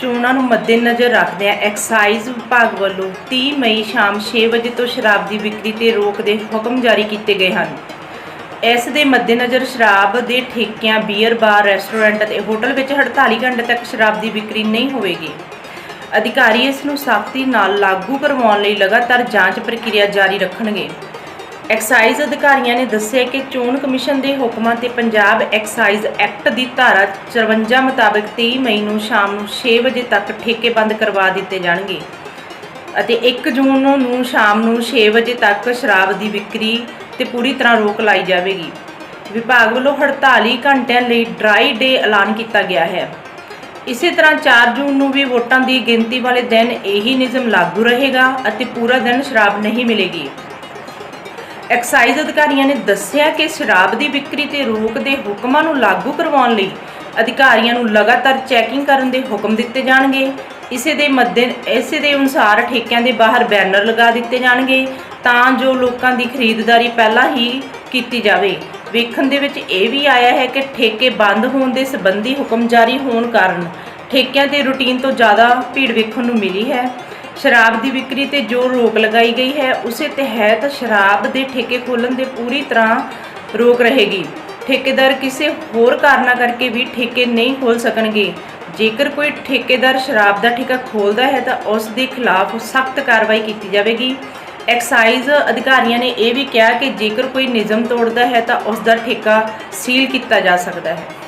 ਚੋਣਾਂ ਨੂੰ ਮੱਦੇਨਜ਼ਰ ਰੱਖਦਿਆਂ ਐਕਸਾਈਜ਼ ਵਿਭਾਗ ਵੱਲੋਂ 30 ਮਈ ਸ਼ਾਮ 6 ਵਜੇ ਤੋਂ ਸ਼ਰਾਬ ਦੀ ਵਿਕਰੀ ਤੇ ਰੋਕ ਦੇ ਹੁਕਮ ਜਾਰੀ ਕੀਤੇ ਗਏ ਹਨ। ਇਸ ਦੇ ਮੱਦੇਨਜ਼ਰ ਸ਼ਰਾਬ ਦੇ ਠੇਕਿਆਂ, ਬੀਅਰ, ਬਾਰ, ਰੈਸਟੋਰੈਂਟ ਅਤੇ ਹੋਟਲ ਵਿੱਚ 48 ਘੰਟੇ ਤੱਕ ਸ਼ਰਾਬ ਦੀ ਵਿਕਰੀ ਨਹੀਂ ਹੋਵੇਗੀ। ਅਧਿਕਾਰੀ ਇਸ ਨੂੰ ਸਖਤੀ ਨਾਲ ਲਾਗੂ ਕਰਵਾਉਣ ਲਈ ਲਗਾਤਾਰ ਜਾਂਚ ਪ੍ਰਕਿਰਿਆ ਜਾਰੀ ਰੱਖਣਗੇ। ਐਕਸਾਈਜ਼ ਅਧਿਕਾਰੀਆਂ ਨੇ ਦੱਸਿਆ ਕਿ ਚੋਣ ਕਮਿਸ਼ਨ ਦੇ ਹੁਕਮਾਂ ਤੇ ਪੰਜਾਬ ਐਕਸਾਈਜ਼ ਐਕਟ ਦੀ ਧਾਰਾ 54 ਮੁਤਾਬਕ 23 ਮਈ ਨੂੰ ਸ਼ਾਮ ਨੂੰ 6 ਵਜੇ ਤੱਕ ਠੇਕੇ ਬੰਦ ਕਰਵਾ ਦਿੱਤੇ ਜਾਣਗੇ ਅਤੇ 1 ਜੂਨ ਨੂੰ ਸ਼ਾਮ ਨੂੰ 6 ਵਜੇ ਤੱਕ ਸ਼ਰਾਬ ਦੀ ਵਿਕਰੀ ਤੇ ਪੂਰੀ ਤਰ੍ਹਾਂ ਰੋਕ ਲਾਈ ਜਾਵੇਗੀ। ਵਿਭਾਗ ਵੱਲੋਂ 48 ਘੰਟਿਆਂ ਲਈ ਡਰਾਈ ਡੇ ਐਲਾਨ ਕੀਤਾ ਗਿਆ ਹੈ। ਇਸੇ ਤਰ੍ਹਾਂ 4 ਜੂਨ ਨੂੰ ਵੀ ਵੋਟਾਂ ਦੀ ਗਿਣਤੀ ਵਾਲੇ ਦਿਨ ਇਹੀ ਨਿਯਮ ਲਾਗੂ ਰਹੇਗਾ ਅਤੇ ਪੂਰਾ ਦਿਨ ਸ਼ਰਾਬ ਨਹੀਂ ਮਿਲੇਗੀ। ਐਕਸਾਈਜ਼ ਅਧਿਕਾਰੀਆਂ ਨੇ ਦੱਸਿਆ ਕਿ ਸ਼ਰਾਬ ਦੀ ਵਿਕਰੀ ਤੇ ਰੋਕ ਦੇ ਹੁਕਮਾਂ ਨੂੰ ਲਾਗੂ ਕਰਵਾਉਣ ਲਈ ਅਧਿਕਾਰੀਆਂ ਨੂੰ ਲਗਾਤਾਰ ਚੈਕਿੰਗ ਕਰਨ ਦੇ ਹੁਕਮ ਦਿੱਤੇ ਜਾਣਗੇ। ਇਸੇ ਦੇ ਮੱਦੇ, ਇਸੇ ਦੇ ਅਨੁਸਾਰ ਠੇਕਿਆਂ ਦੇ ਬਾਹਰ ਬੈਨਰ ਲਗਾ ਦਿੱਤੇ ਜਾਣਗੇ ਤਾਂ ਜੋ ਲੋਕਾਂ ਦੀ ਖਰੀਦਦਾਰੀ ਪਹਿਲਾਂ ਹੀ ਕੀਤੀ ਜਾਵੇ। ਵੇਖਣ ਦੇ ਵਿੱਚ ਇਹ ਵੀ ਆਇਆ ਹੈ ਕਿ ਠੇਕੇ ਬੰਦ ਹੋਣ ਦੇ ਸੰਬੰਧੀ ਹੁਕਮ ਜਾਰੀ ਹੋਣ ਕਾਰਨ ਠੇਕਿਆਂ ਤੇ ਰੁਟੀਨ ਤੋਂ ਜ਼ਿਆਦਾ ਭੀੜ ਵੇਖਣ ਨੂੰ ਮਿਲੀ ਹੈ। ਸ਼ਰਾਬ ਦੀ ਵਿਕਰੀ ਤੇ ਜੋ ਰੋਕ ਲਗਾਈ ਗਈ ਹੈ, ਉਸੇ ਤਹਿਤ ਸ਼ਰਾਬ ਦੇ ਠੇਕੇ ਖੋਲ੍ਹਣ ਦੇ ਪੂਰੀ ਤਰ੍ਹਾਂ ਰੋਕ ਰਹੇਗੀ। ਠੇਕੇਦਾਰ ਕਿਸੇ ਹੋਰ ਕਾਰਨਾਂ ਕਰਕੇ ਵੀ ਠੇਕੇ ਨਹੀਂ ਖੋਲ ਸਕਣਗੇ। ਜੇਕਰ ਕੋਈ ਠੇਕੇਦਾਰ ਸ਼ਰਾਬ ਦਾ ਠੇਕਾ ਖੋਲਦਾ ਹੈ, ਤਾਂ ਉਸ ਦੇ ਖਿਲਾਫ ਸਖਤ ਕਾਰਵਾਈ ਕੀਤੀ ਜਾਵੇਗੀ। ਐਕਸਾਈਜ਼ ਅਧਿਕਾਰੀਆਂ ਨੇ ਇਹ ਵੀ ਕਿਹਾ ਕਿ ਜੇਕਰ ਕੋਈ ਨਿਯਮ ਤੋੜਦਾ ਹੈ, ਤਾਂ ਉਸ ਦਾ ਠੇਕਾ ਸੀਲ ਕੀਤਾ ਜਾ ਸਕਦਾ ਹੈ।